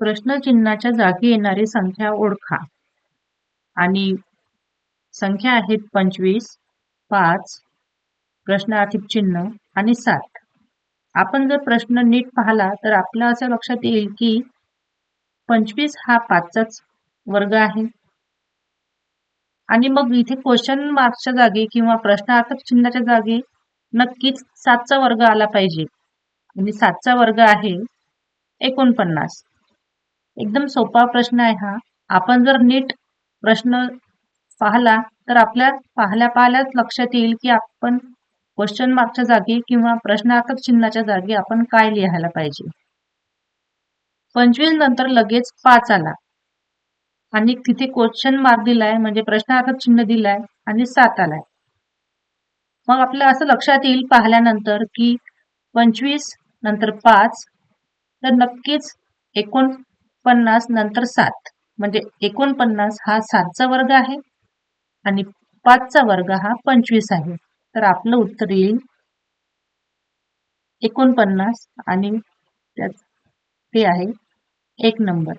प्रश्नचिन्हाच्या जागी येणारी संख्या ओळखा. आणि संख्या आहेत पंचवीस पाच प्रश्नार्थिक चिन्ह आणि सात आपण जर प्रश्न नीट पाहिला तर आपल्या असं लक्षात येईल की पंचवीस हा पाचचाच वर्ग आहे. आणि मग इथे क्वेश्चन मार्क्सच्या जागी किंवा प्रश्नार्थक चिन्हाच्या जागी नक्कीच सातचा वर्ग आला पाहिजे. आणि सातचा वर्ग आहे एकोणपन्नास. एकदम सोपा प्रश्न आहे हा. आपण जर नीट प्रश्न पाहिला तर आपल्या पाहल्या पाहल्याच लक्षात येईल की आपण क्वेश्चन मार्कच्या जागी किंवा प्रश्नार्थक चिन्हाच्या जागी आपण काय लिहायला पाहिजे. पंचवीस नंतर लगेच पाच आला. आणि तिथे क्वेश्चन मार्क दिलाय म्हणजे प्रश्नार्थक चिन्ह दिलाय आणि सात आलाय. मग आपल्या असं लक्षात येईल पाहिल्यानंतर की पंचवीस नंतर पाच तर नक्कीच पन्नास नंतर सात. म्हणजे एकोणपन्नास हा सातचा वर्ग आहे आणि पाचचा वर्ग हा पंचवीस आहे. तर आपलं उत्तर येईल एकोणपन्नास आणि ते आहे एक नंबर.